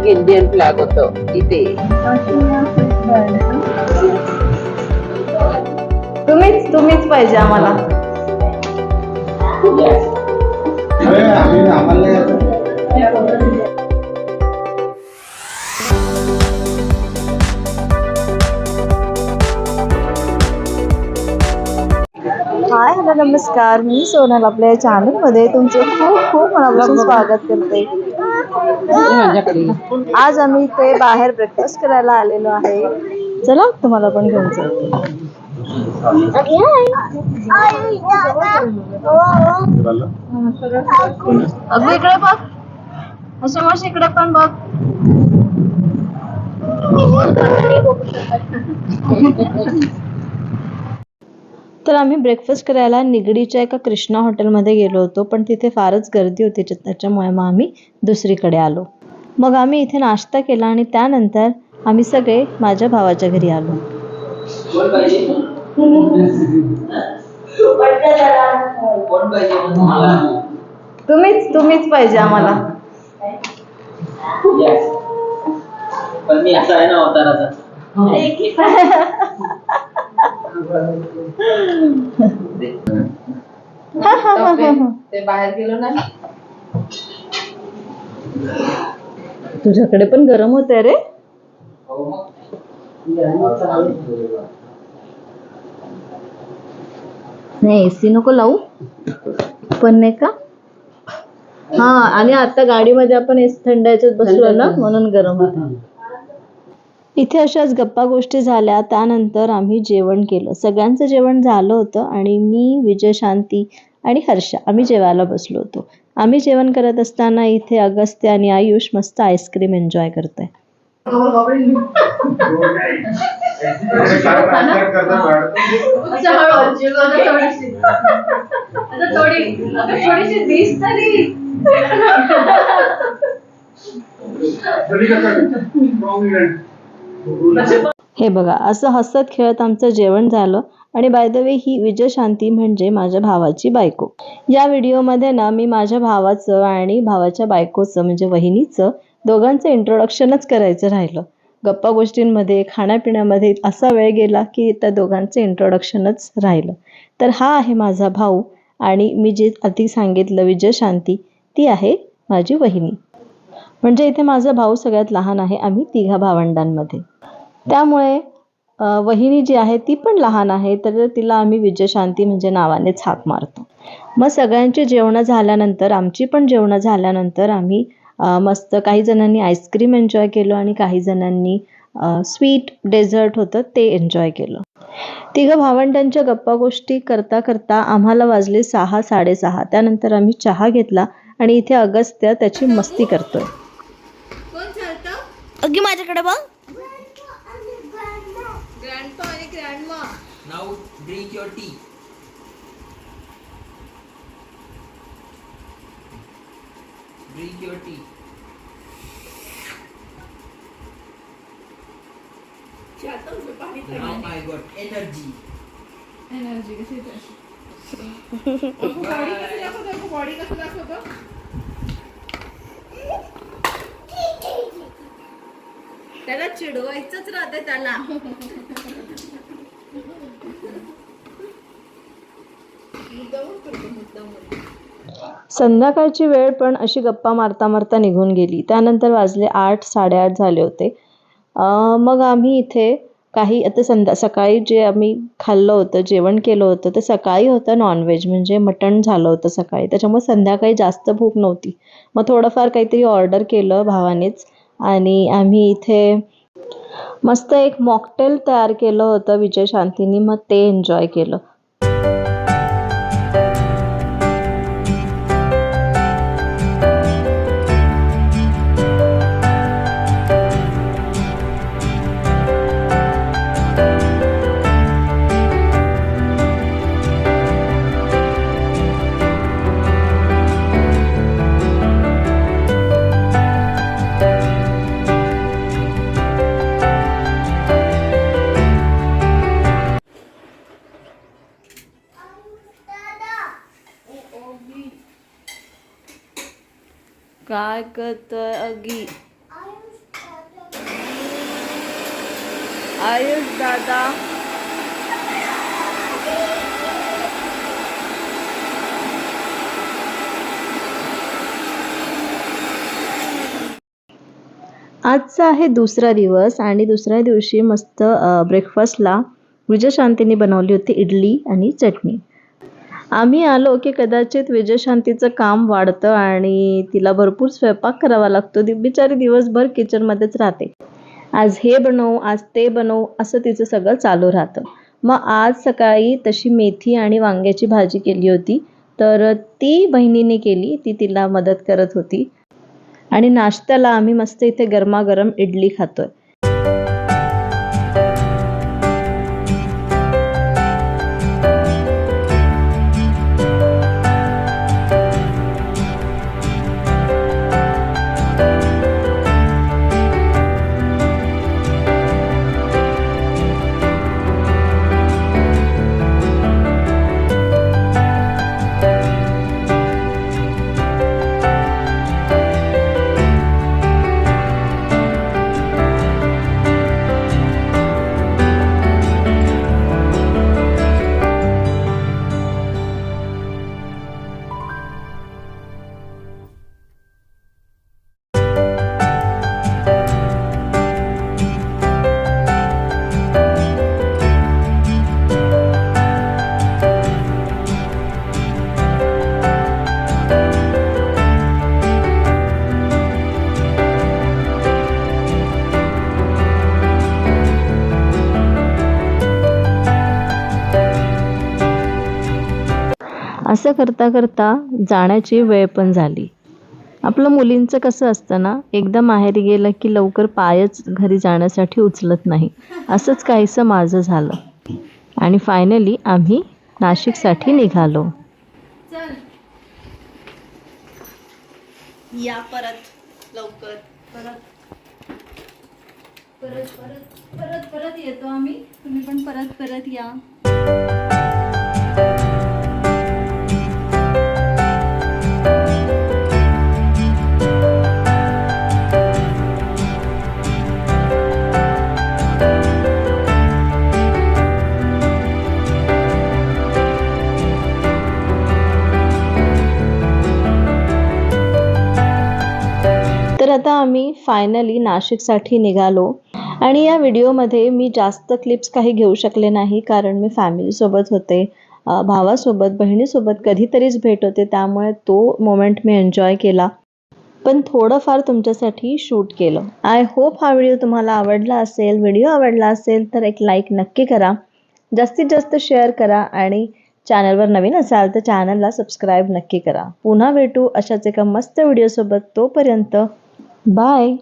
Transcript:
एक Indian flag होत इथे. तुम्हीच तुम्हीच पाहिजे आम्हाला. हाय हॅलो नमस्कार. मी सोनल आपल्या चॅनलमध्ये तुमचे खूप खूप मनापासून स्वागत करते. आज आम्ही इथे बाहेर ब्रेकफास्ट करायला आलेलो आहे. चला तुम्हाला पण घेऊन जाते अगदी इकडे बघ. अशा मावशी इकडे पण बघ. तर आम्ही ब्रेकफास्ट करायला निगडीच्या एका कृष्णा हॉटेलमध्ये गेलो होतो पण तिथे फारच गर्दी होती त्या- त्याच्यामुळे मग आम्ही दुसरीकडे आलो. मग आम्ही इथे नाश्ता केला आणि त्यानंतर आम्ही सगळे माझ्या भावाच्या घरी आलो. तुम्हीच तुम्हीच पाहिजे आम्हाला. पण मी असा आहे ना अवताराचा ते बाहेर गेलो ना. तुझ्याकडे पण गरम होत रे. नाही एसी नको लावू. पण नाही का? हा आणि आता गाडीमध्ये आपण एसी थंड याच्यात बसलो ना म्हणून गरम होत इथे अशाच गप्पा गोष्टी झाल्या त्यानंतर आम्ही जेवण केलं. सगळ्यांचं जेवण झालं होतं आणि मी विजयशांती आणि हर्षा आम्ही जेवायला बसलो होतो. आम्ही जेवण करत असताना इथे अगस्त्य आणि आयुष मस्त आईस्क्रीम एन्जॉय करताय. हे बघा असं हसत खेळत आमचं जेवण झालं आणि बाय द वे ही विजयशांती म्हणजे माझ्या भावाची बायको. या व्हिडिओमध्ये ना मी माझ्या भावाचं आणि भावाच्या बायकोचं म्हणजे वहिनीचं दोघांचं इंट्रोडक्शनच करायचं राहिलं. गप्पा गोष्टींमध्ये खाण्यापिण्यामध्ये असा वेळ गेला की त्या दोघांचं इंट्रोडक्शनच राहिलं. तर हा आहे माझा भाऊ आणि मी जे आधी सांगितलं विजयशांती ती आहे माझी वहिनी. म्हणजे इथे माझा भाऊ सगळ्यात लहान आहे आम्ही तिघा भावंडांमध्ये. त्यामुळे वहिनी जी आहे ती पण लहान आहे तर तिला आम्ही विजयशांती म्हणजे नावानेच हाक मारतो. मग सगळ्यांची जेवणं झाल्यानंतर आमची पण जेवणं झाल्यानंतर आम्ही मस्त काही जणांनी आईस्क्रीम एन्जॉय केलं आणि काही जणांनी स्वीट डेझर्ट होतं ते एन्जॉय केलं. तिघं भावंडांच्या गप्पा गोष्टी करता करता आम्हाला वाजले सहा साडेसहा. त्यानंतर आम्ही चहा घेतला आणि इथे अगस्त्य त्याची मस्ती करतोय. अगदी माझ्याकडे बघ ग्रँडपा आणि grandma now drink your tea drink your tea now Energy. Got body body त्याला चिडवायचंच राहते त्याला संध्याकाळची वेळ पण अशी गप्पा मारता मारता निघून गेली. त्यानंतर वाजले आठ साडेआठ झाले होते. मग आम्ही इथे काही आता संध्या सकाळी जे आम्ही खाल्लं होतं जेवण केलं होतं ते सकाळी होतं नॉनव्हेज म्हणजे मटण झालं होतं सकाळी. त्याच्यामुळे संध्याकाळी जास्त भूक नव्हती. मग थोडंफार काहीतरी ऑर्डर केलं भावानेच. आणि आम्ही इथे मस्त एक मॉकटेल तयार केलं होतं विजय शांतीनी. मग ते एन्जॉय केलं. काय करतोय अगी आयुष दादा. आजचा आहे दुसरा दिवस आणि दुसऱ्या दिवशी मस्त ब्रेकफास्टला विजयशांतीने बनवली होती इडली आणि चटणी. आम्ही आलो की कदाचित विजयशांतीचं काम वाढतं आणि तिला भरपूर स्वयंपाक करावा लागतो. ती बिचारी दिवसभर किचनमध्येच राहते. आज हे बनव आज ते बनव असं तिचं सगळं चालू राहतं. मग आज सकाळी तशी मेथी आणि वांग्याची भाजी केली होती. तर ती बहिणीने केली. ती तिला मदत करत होती. आणि नाश्त्याला आम्ही मस्त इथे गरमागरम इडली खातोय. चर्चा करता करता जाण्याची वेळ पण झाली. आपलं मुलींचं कसं असतं ना एकदा माहेरी गेलं की लवकर पायच घरी जाण्यासाठी उचलत नाही. असंच काहीसं माझं झालं. आणि फायनली आम्ही नाशिकसाठी निघालो. या परत. लवकर. परत. परत परत परत परत येतो आम्ही. तुम्ही पण परत परत या. तर आता आम्ही फायनली नाशिकसाठी निघालो. आणि या व्हिडिओमध्ये मी जास्त क्लिप्स काही घेऊ शकले नाही कारण मी फॅमिलीसोबत होते. भावासोबत बहिणीसोबत कधीतरीच भेट होते त्यामुळे तो मोमेंट मी एन्जॉय केला. पण थोडंफार तुमच्यासाठी शूट केलं. आय होप हा व्हिडिओ तुम्हाला आवडला असेल व्हिडिओ आवडला असेल तर एक लाईक नक्की करा. जास्तीत जास्त शेअर करा आणि चॅनलवर नवीन असाल तर चॅनलला सबस्क्राईब नक्की करा. पुन्हा भेटू अशाच एका मस्त व्हिडिओसोबत तोपर्यंत. बाय